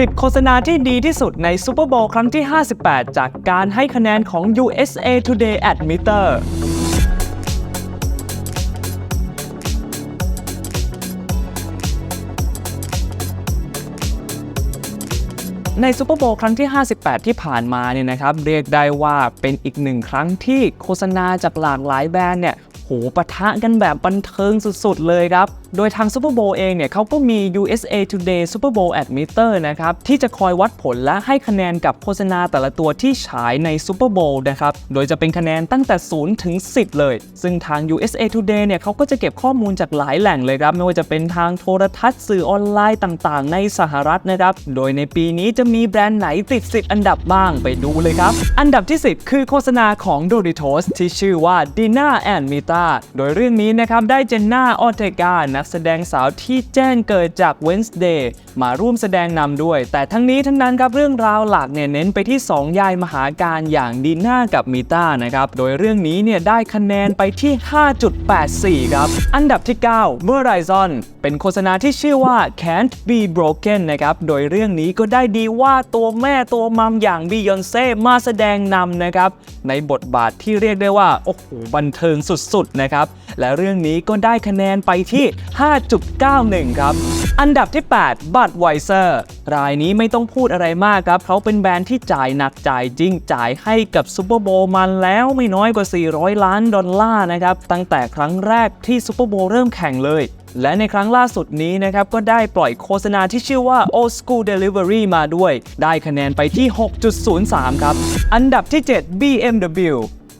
10 โฆษณาที่ดีที่สุดในซูเปอร์โบว์ครั้งที่ 58 จากการให้คะแนนของ USA Today Admitter ในซูเปอร์โบว์ครั้งที่ 58 ที่ผ่านมาเนี่ยนะครับ เรียกได้ว่าเป็นอีกหนึ่งครั้งที่โฆษณาจากหลากหลายแบรนด์เนี่ยโหปะทะกันแบบบันเทิงสุดๆเลยครับ โดยทางซูเปอร์โบเองเนี่ยเขาก็มี USA Today Super Bowl Admitter นะครับที่จะคอยวัดผลและให้คะแนนกับโฆษณาแต่ละตัวที่ฉายในซูเปอร์โบนะครับ โดยจะเป็นคะแนนตั้งแต่ 0 ถึง 10 เลย ซึ่งทาง USA Today เนี่ยเขาก็จะเก็บข้อมูลจากหลายแหล่งเลยครับ ไม่ว่าจะเป็นทางโทรทัศน์สื่อออนไลน์ต่างๆ ในสหรัฐนะครับ โดยในปีนี้จะมีแบรนด์ไหนติด10อันดับบ้างไปดูเลยครับ อันดับที่ 10 คือโฆษณาของ Doritos ที่ชื่อว่า Dina and Mita โดยเรื่องนี้นะครับได้เจนน่าออเทกานักแสดงสาวที่แจ้งเกิดจาก Wednesday มาร่วมแสดงนำด้วย แต่ทั้งนี้ทั้งนั้นครับเรื่องราวหลักเนี่ยเน้นไปที่ 2 ยายมหาการอย่างดีน่ากับมิต้านะครับ โดยเรื่องนี้เนี่ยได้คะแนนไปที่ 5.84 ครับ อันดับที่9 Verizon เป็นโฆษณาที่ชื่อว่า Can't Be Broken นะครับ โดยเรื่องนี้ก็ได้ดีว่าตัวแม่ตัวมัมอย่าง Beyonce มาแสดงนำนะครับ ในบทบาทที่เรียกได้ว่า โอ้โห บันเทิงสุดๆ นะครับ และเรื่องนี้ก็ได้คะแนนไปที่5.91 ครับ อันดับที่8 Budweiser รายนี้ไม่ต้องพูดอะไรมากครับ เขาเป็นแบรนด์ที่จ่ายหนักจ่ายจริง จ่ายให้กับซูเปอร์โบมันแล้วไม่น้อยกว่า 400 ล้านดอลลาร์นะครับ ตั้งแต่ครั้งแรกที่ซูเปอร์โบเริ่มแข่งเลย และในครั้งล่าสุดนี้นะครับ ก็ได้ปล่อยโฆษณาที่ชื่อว่า Old School Delivery มาด้วย ได้คะแนนไปที่ 6.03 ครับ อันดับที่ 7 BMW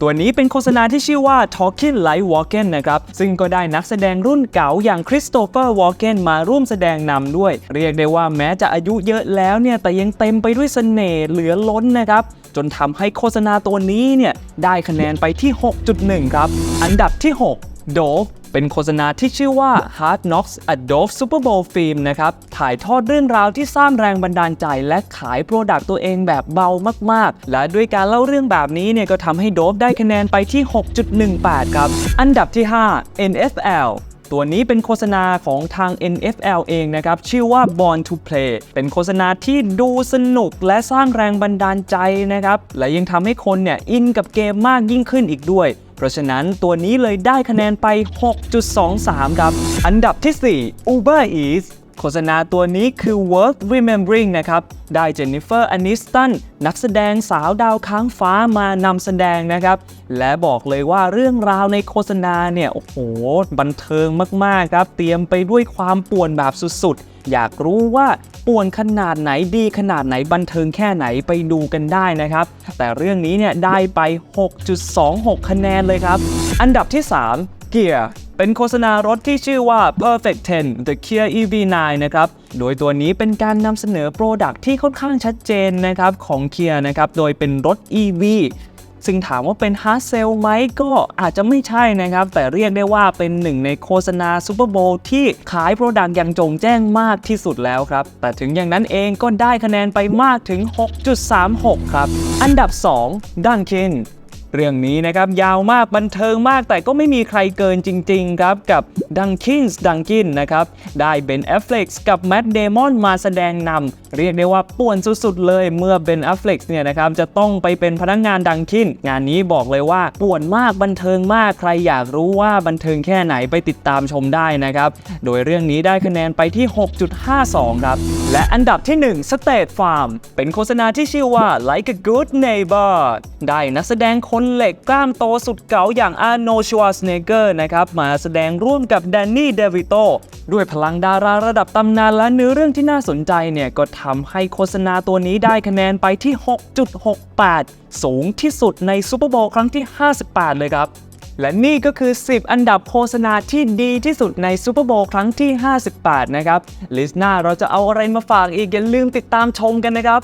ตัวนี้เป็นโฆษณาที่ชื่อว่า Talking Like Walken นะครับ ซึ่งก็ได้นักแสดงรุ่นเก่าอย่างคริสโตเฟอร์วอลเกนมาร่วมแสดงนำด้วย เรียกได้ว่าแม้จะอายุเยอะแล้วเนี่ย แต่ยังเต็มไปด้วยเสน่ห์เหลือล้นนะครับ จนทำให้โฆษณาตัวนี้เนี่ย ได้คะแนนไปที่ 6.1 ครับ อันดับที่6 Dove เป็นโฆษณาที่ชื่อว่า Hard Knocks a Dove Super Bowl Film นะครับ ถ่ายทอดเรื่องราวที่สร้างแรงบันดาลใจ และขายโปรดักต์ตัวเองแบบเบามาก ๆ และด้วยการเล่าเรื่องแบบนี้เนี่ยก็ทำให้ Dove ได้คะแนนไปที่ 6.18 ครับ อันดับที่ 5 NFL ตัวนี้เป็นโฆษณาของทาง NFL เองนะครับ ชื่อว่า Born to Play เป็นโฆษณาที่ดูสนุกและสร้างแรงบันดาลใจนะครับ และยังทำให้คนเนี่ยอินกับเกมมากยิ่งขึ้นอีกด้วย เพราะฉะนั้นตัวนี้เลยได้คะแนนไป 6.23 ครับ อันดับที่ 4 Uber Eats โฆษณาตัวนี้คือ Worth Remembering นะครับ ได้เจนนิเฟอร์อนิสตันนักแสดงสาวดาวค้างฟ้ามานำแสดงนะครับ และบอกเลยว่าเรื่องราวในโฆษณาเนี่ย โอ้โห บันเทิงมาก ๆ ครับ เตรียมไปด้วยความป่วนแบบสุด ๆ อยากรู้ว่าป่วนขนาดไหนดีขนาดไหนบันเทิงแค่ไหนไปดูกันได้นะครับ แต่เรื่องนี้เนี่ยได้ไป 6.26 คะแนนเลยครับ อันดับที่ 3 เกียร์ เป็นโฆษณารถที่ชื่อว่า Perfect 10 The Kia EV9 นะครับ โดยตัวนี้เป็นการนำเสนอโปรดักที่ค่อนข้างชัดเจนนะครับของ Kia นะครับ โดยเป็นรถ EV ซึ่งถามว่าเป็นฮาร์ดเซลไหมก็อาจจะไม่ใช่นะครับ แต่เรียกได้ว่าเป็นหนึ่งในโฆษณาซูเปอร์โบว์ที่ขายโปรดักต์อย่างจงแจ้งมากที่สุดแล้วครับ แต่ถึงอย่างนั้นเองก็ได้คะแนนไปมากถึง 6.36 ครับ อันดับ 2 ดังคิน เรื่องนี้นะครับยาวมากบันเทิงมากแต่ก็ไม่มีใครเกินจริง ๆ ครับ กับดังคินส์ดังกินนะครับ ได้เบนแอฟเฟล็กซ์กับแมดเดมอนมาแสดงนำ เรียกได้ว่าป่วนสุดๆเลยเมื่อเบนแอฟเฟล็กซ์เนี่ยนะครับจะต้องไปเป็นพนักงานดังคินงานนี้บอกเลยว่าป่วนมากบันเทิงมากใครอยากรู้ว่าบันเทิงแค่ไหนไปติดตามชมได้นะครับ โดยเรื่องนี้ได้คะแนนไปที่ 6.52 ครับ และอันดับที่ 1 State Farm เป็นโฆษณาที่ชื่อว่า Like a Good Neighbor ได้นักแสดงคนเหล็กกล้ามโตสุดเก๋าอย่างอาร์โนชวาสเนเกอร์นะครับมาแสดงร่วมกับแดนนี่เดวิโตด้วยพลังดาราระดับตำนานและเนื้อเรื่องที่น่าสนใจเนี่ยก็ทำให้โฆษณาตัวนี้ได้คะแนนไปที่ 6.68 สูงที่สุดในซูเปอร์โบว์ครั้งที่ 58 เลยครับ และนี่ก็คือ 10 อันดับโฆษณาที่ดีที่สุดในซูเปอร์โบว์ครั้งที่ 58 นะครับ ลิสต์หน้าเราจะเอาอะไรมาฝากอีกอย่าลืมติดตามชมกันนะครับ